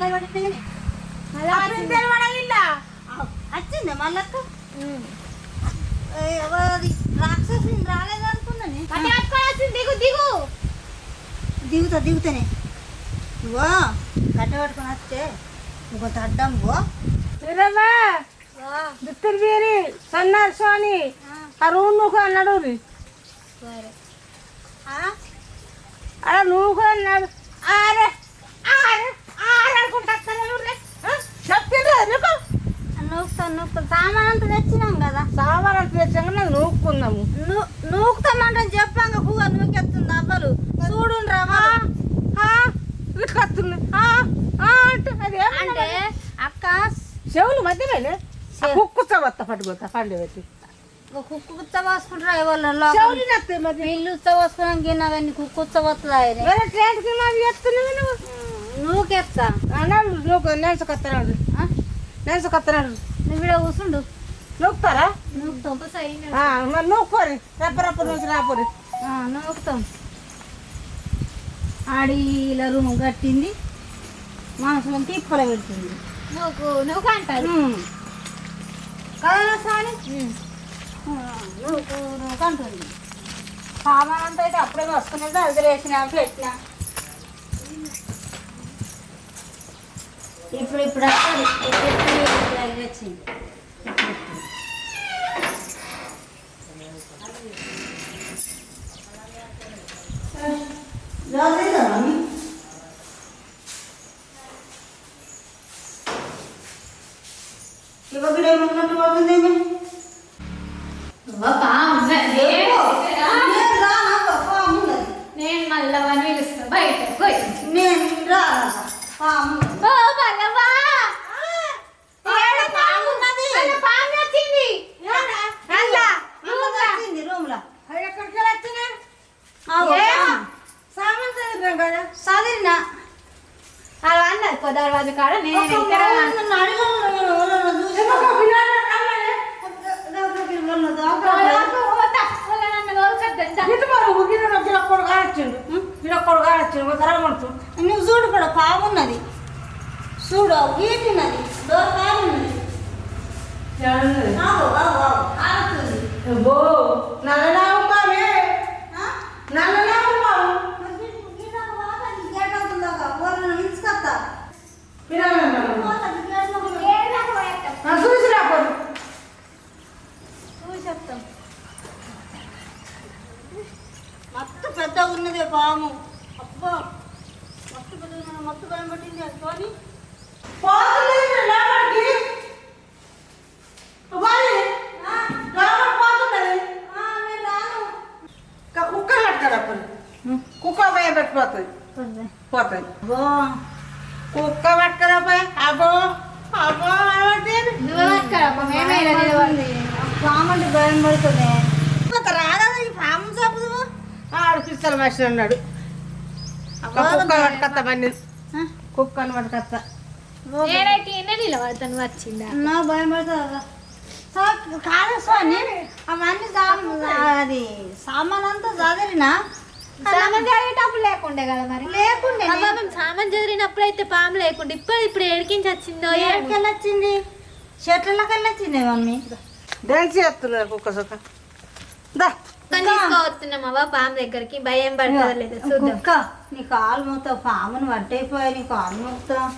పిందెలు పడింది ఆ పిందెలు పడగిల్లా వచ్చింది మళ్ళక్క రాక్షసి రాలేదు అనుకున్నాను పట్టి పట్టుకోవాల్సింది దిగు దిగు. దిగుతా దిగుతానే. నువ్వు గడ్డ పట్టుకొని వస్తే నువ్వు కొంత అడ్డం దుత్తరు బీరి సన్నారు సోని ఆ. రూమ్ నువ్వు అన్నాడు అలా నువ్వు అన్నాడు. ఆరే ఆరే ఆరే అనుకుంటా చెప్పింది నీకు నూకుతాం నూకుతాం సామాన్ అంతా తెచ్చినాం కదా సామాన్ తెచ్చాక నాకు నూక్కుందాము నూ నూకుతామంటే చెప్పాక పువ్వు నూకెత్తుంది అవ్వలు చూడు కత్తుంది అంటే. అక్క చెవులు మధ్యలో కుక్కు చవత్త పట్టుకోతా పండు పెట్టి. కుక్కు కుచ్చ పోసుకుంటారా అవన్నీ పోతుంది నువ్వు? నేను కత్తనాడు నేను కత్తనాడు నువ్వు కూర్చుండు నూకుతారా? నూకుతాం. మరి నూక్కోరి. రెప్ప రెప్ప నుంచి రాపోరి. నూకుతాం. ఆడి ఇలా రూమ్ కట్టింది. మనసులో తిప్పల పెడుతుంది. నువ్వు నువ్వు అంటారు. కదా సాని నూకు నూకు అంటుంది. సామాన్ అంతా అయితే అప్పుడే వస్తున్నది అది వేసిన పెట్టినా. ఇప్పుడు ఇప్పుడు వస్తుంది వచ్చింది ఇప్పుడు ఇప్పుడు. రాలేదా మమ్మీ ఇవ్వకడే ఏమన్నట్టు పోతుందేమి నేను మళ్ళా అని పిలుస్తా బయట పోయి నేను రా పాము ఓ మల్లవ్వా ఏడ పాము ఉన్నది? అలా పాము వచ్చింది అలా వచ్చింది రూమ్లో ఎక్కడికి వచ్చినా ఆగో, ఏమో? పాము. సామాన్ చదివినాం కదా. చదివినా. అలా అన్నది పో దర్వాజా కాడ. నేను ఇక్కడ మరి గిన్నె గిరక్కడు కాడొచ్చిండు గిరక్కడు కాడొచ్చిండు తరగమడుతు నువ్వు చూడు కూడా పాము ఉన్నది చూడు గీటినది డోర్ ఆగు, ఆగు, ఆగు. ఆగుతుంది. ఓ నల్లనావు పామే ఆ? నల్లనావు పాము మరి గీ- గీటకు పోతా, నీ గేట్ అవుతుందాక. ఎవరన్నా పిలుచుకొస్తా. పిల్లలు పోతా, నీ గేట్ లోపలికి. చూసి రాపోదు చూసి చెప్తాం. మత్తు పెద్దగా ఉన్నదే పాము అబ్బా మత్తు పెద్దగా ఉన్నది, మత్తు భయం పట్టింది అనుకోని పోతుంది లోపలికి వారి లోపలికి పోతున్నది ఆ, నేను రాను. ఇంకా కుక్క పోయి కుక్క భయం పెట్టిపోతుంది. పోతుంది. అబ్బో, కుక్క పట్టుకురా పోయి అబ్బో అబ్బో ఏమంటే? పాము అంటే భయం పడుతుంది. రాదా ఈ పాము ఆడు పిస్తల మనిషి ఉన్నాడు. కుక్క పట్టుకొత్త బండి కుక్కను పట్టుకొత్త నేనైతే ఈయన నిలబడతాను వచ్చిందా? నా భయం పడుతుంది కాదు. స్వామి అవన్నీ సామ్- అది సామాన్ అంతా చదివినా సామాన్ చదివేటప్పుడు లేకుండే కదా మరి. లేకుండే మేము సామాన్ అయితే పాము లేకుండే. ఇప్పుడు ఇప్పుడు ఏడికించి వచ్చిందో ఏమో. ఎక్కడికెళ్ళొచ్చింది చెట్లకి వెళ్ళొచ్చింది మమ్మీ. డ్యాన్స్ చేస్తున్నారు కుక్క సుక్క. దా. అవ్వ పాము దగ్గరికి. భయం పడుతుందో లేదో చూద్దాం. కుక్క నీ కాలు మొత్తం పామును పట్టయిపోయి నీ కాలు మొత్తం.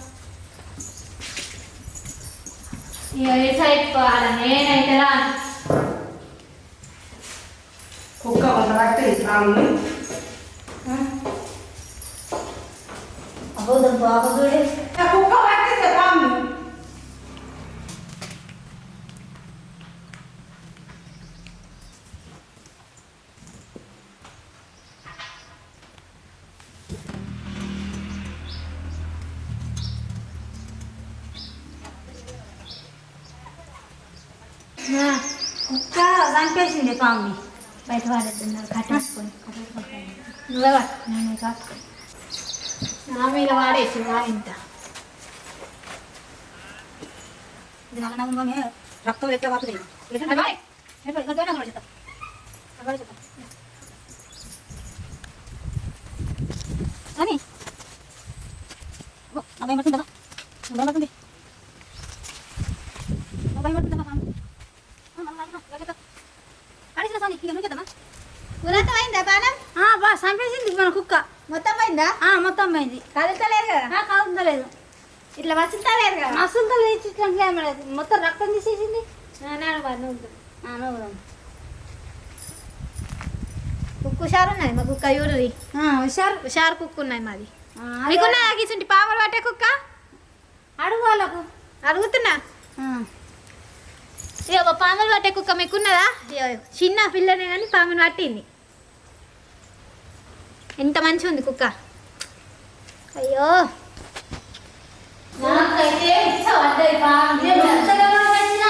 నేనైతే కుక్క రాముని అబ్బో బాబు చూడే. కుక్క చంపేసింది పాముని బయట పడుతున్నారు కట్టేసుకొని నువ్వే పట్టు నేనే కాదు నా మీద వాడేసి వా ఇంత ఇది నాకు నమ్మకమే రక్తం ఎక్కడ పడుతుంది అని అదే పడుతుందా భయపడుతుంది భయపడుతుందా పాము ఇక అయిందా బాణం బా చంపేసింది మన కుక్క. మొత్తం అయిందా? ఆ, మొత్తం పోయింది కదులుతలేదు కదా? ఆ, కలుగుతలేదు ఇట్లా వస్తుంటలేదు కదా? మసులతో ఇచ్చినట్లేదు మొత్తం రక్తం తీసేసింది. నాన్న బాగా నువ్వు ఆ, నువ్వు కుక్కు హుషారు ఉన్నది? మా కుక్క యూరి ఆ, హుషారు. హుషారు కుక్క ఉన్నది మాది. ఆ, మీకున్నా గీచుంటి పాములు పట్టే కుక్క? అడుగు వాళ్ళకు. అడుగుతున్నా? ఆ, ఇక ఒక పాములు పట్టే కుక్క మీకున్నదా? చిన్న పిల్లనే కానీ పాములు పట్టింది. ఎంత మంచిగా ఉంది కుక్క. అయ్యో. నాకైతే ఇచ్చవడ్డాయి పాపం. నేను మంచిగా పెట్టిన.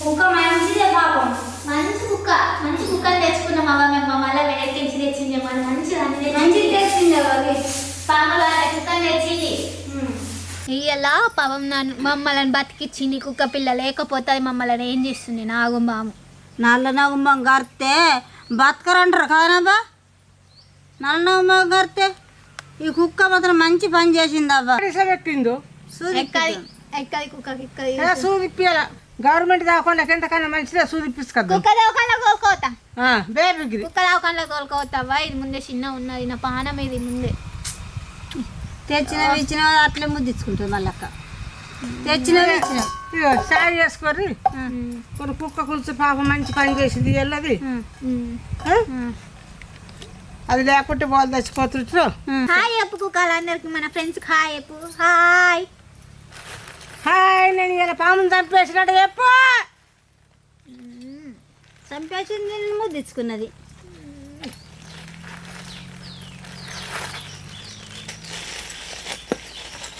కుక్క మంచిదే పాపం మంచి కుక్క మంచి కుక్కని తెచ్చుకున్నాం అవ్వ మేము మా మళ్ళీ వెనక్కి నుంచి తెచ్చింది మన మంచిగా అన్ని మంచిది తెచ్చింది అవి పాములు పట్టే కుక్కని తెచ్చింది ఇయ్యలా? పాపం నన్ను మమ్మల్ని బతికిచ్చింది కుక్క పిల్ల లేకపోతే అది మమ్మల్ని ఏం చేస్తుంది? నాగుంబాము నల్ల నగుంబం గర్తే బతకరంటారు కదనబ్బా నల్ల నగుంబం గర్తే ఈ కుక్క మాత్రం మంచి పని చేసింది అబ్బా ఎక్కది? ఎక్కది కుక్కకి ఎక్కది? ఏ సూదిప్పియాల గవర్నమెంట్ దాకా ఎంతకన్నా మంచిదే సూదిప్పిసుకద్దాం కుక్క దవకాల్లో కోలుకోతా? బేబీకి కుక్క కోలుకోతావా? ఇది ముందే చిన్న ఉన్నది నా పానం ఇది ముందే. తెచ్చినవి ఇచ్చినవి అట్లే ముద్దించుకుంటుంది మళ్ళక్క తెచ్చినవి ఇచ్చినవి ఇగో చేసుకొని కొన్ని కుక్క కొంచెం పాప మంచి పని చేసింది వెళ్ళది? అది లేకుంటే వాళ్ళు తెచ్చిపోతుంటారు హాయ్ చెప్పు కుక్కలు అందరికి మన ఫ్రెండ్స్ హాయ్ చెప్పు హాయ్. హాయ్ నేను ఇలా పాముని చంపేసినట్టు చెప్పు. చంపేసింది ముద్దించుకున్నది.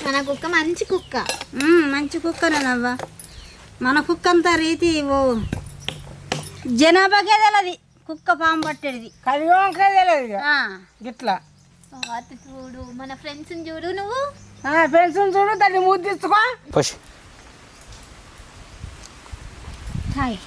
మన కుక్క మంచి కుక్క. మంచి కుక్కనేనవ్వా మన కుక్క అంతా రీతి ఓ జనాభాకే తెలది. కుక్క పాము పట్టేది. కలిగోంకే తెలియదు ఇక. ఆ, గిట్లా. పాత చూడు మన ఫ్రెండ్స్ చూడు నువ్వు. పెన్షన్ చూడు దాన్ని ముద్దించుకో హాయ్.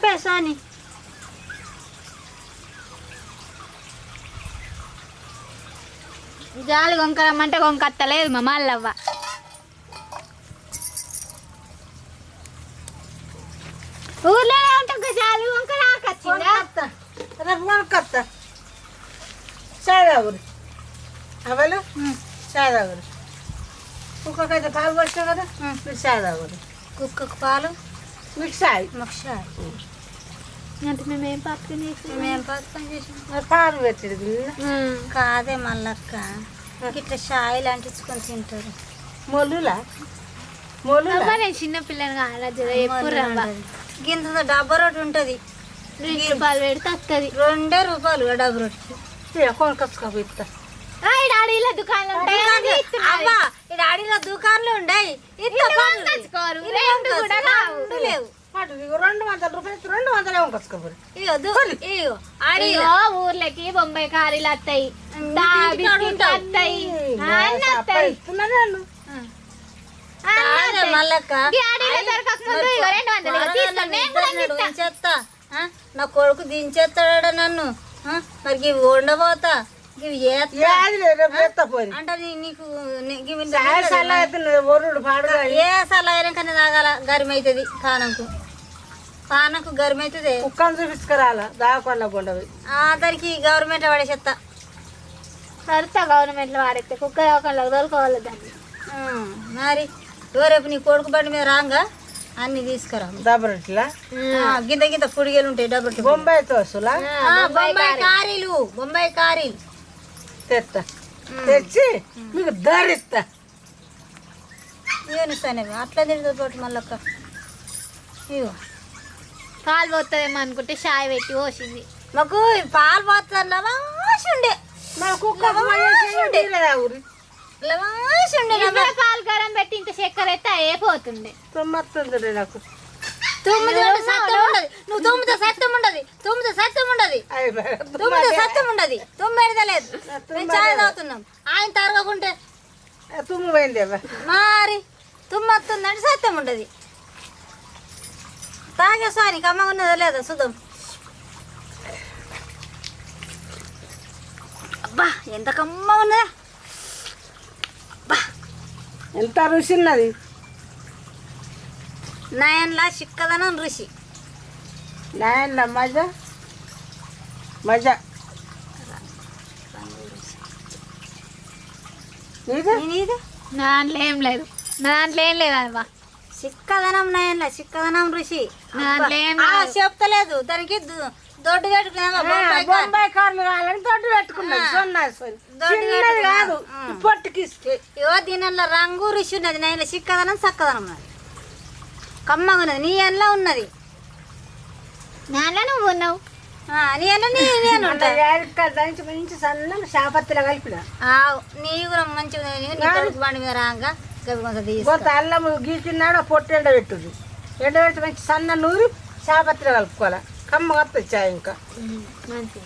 పేసాని జాలి కొంకరమ్మంటే కొంకత్తలేదు మా మల్లవ్వ ఊర్లో ఉంటా జాలి వంక నాకొచ్చిందా రేపు కొనుక్కొస్తా చాదాగురి అవలు? చాదాగురి కుక్కకైతే పాలు పోస్తావు కదా? మీరు చాదాగురి కుక్కకు పాలు? మీకు చాయ్ మాకు షాయ్ అంటే మేము ఏం పక్కన చేసి మేము పక్కన చేసినాం మరి పాలు పెట్టింది కాదే మల్లక్క ఇట్లా షాయిలు అంటించుకొని తింటారు మొలులా మొలులా నేను చిన్న పిల్లని కాదు గింత డబ్బా రొట్టి ఉంటుంది రెండు రూపాయలు పెడితే వస్తుంది రెండే రూపాయలు డబ్బా రొట్టి కొనుకొచ్చుకోబోతా డాడీల దుకాణాలు ఉంటాయి? అవి ఇస్తున్నారు. అవ్వా ఈ డాడీలో దుకాణాలు ఉండయి. ఇట్లా. రెండు కూడా రావు. లేవు. రెండు వందల రూపాయలు రెండు వందలే ఊర్లకి బొంబాయి కారీలు వస్తాయి వస్తాయి అన్నీ? నా కొడుకు దించేస్తాడా నన్ను? మరి ఇవి ఉండబోతా అంటే నీకు ఏ సలా అయినాకనే తాగాల గరిమ అవుతుంది పానకు పానకు గరిమ అవుతుంది కుక్కను చూపించుకురాలా దాకొల్ల దానికి గవర్నమెంట్ పడేసేస్తా సరితా గవర్నమెంట్లో వాడితే కుక్క దవాఖానలో తోలుకోవాలి దాన్ని. మరి రేపు నీ కొడుకు బండి మీద రాంగా అన్ని తీసుకురా దబరట్లా ఆ, గింత గింత పుడిగేలు ఉంటాయి డబ్బు బొంబాయి తోసులా? బొంబాయి కారీలు బొంబాయి కారీలు. తెస్తా తెచ్చి మీకు ధరిస్తా ఇవనిస్తానే అట్లా తిరుగుతుంది తోటి మళ్ళక్క. ఇగో పాలు పోతుందేమో అనుకుంటే షాయ్ పెట్టి పోసింది. మాకు పాలు పోతారు లవాసి ఉండే. లవాసి ఉండే. పాలు గరం పెట్టి ఇంత చక్కెర అయితే తొమ్మిది నాకు. తొమ్మిది సత్యం ఉండదు. నువ్వు తొమ్మిది సత్యం ఉండదు. తొమ్మిది సత్యం ఉండదు. తొమ్మిది సత్యం ఉండదు. తొమ్మిది లేదు. మేము తాగుతున్నాం ఆయన తరగకుంటే తుమ్ము పోయింది మరి తుమ్మత్తుందంటే సత్యం ఉండదు. తాగే సాని కమ్మగా ఉన్నదో లేదో? చూద్దాం. అబ్బా ఎంత కమ్మగా ఉన్నదా? ఎంత రుచి ఉన్నది? నయన్లా చిక్కదనం రుచి నాయన మజా? మజా. నీకు నేను ఇది నా దాంట్లో ఏం లేదు. నా దాంట్లో ఏం లేదు అవ్వ. చిక్కదనం నయన్లా చిక్కదనం రుచి నా దాంట్లో ఏం ఆ, లేదు. చెప్తలేదు. దానికి దు- దొడ్డు పెట్టుకున్నాక బొంబాయి కారం. బొంబాయి కార్లు కావాలని దొడ్డు చిన్నది పెట్టుకున్నా. కాదు. ఆ. పొట్టుకి ఇస్తే ఇగో దీనిలో రంగు రుచి ఉన్నది నేను చిక్కదనం చక్కదనం ఉన్నది. కమ్మగా ఉన్నది నీ ఎండ్లో ఉన్నది. నాలో నువ్వు ఉన్నావు. ఆ, నీ ఎండ్లో నీ నేను దంచి మంచి కలిపిన. నీ కూడా మంచిగా. నీ బండి మీద రాగా గవి కొంత తీసుకో. కొంత అల్లం గీకినాడు పొట్టు ఎండ పెట్టుడు. ఎండ పెట్టి మంచి సన్న నూరి షాపత్తిలో కలుపుకోవాలి. కమ్మ వస్తుంది చాయ్ ఇంకా. మంచిది.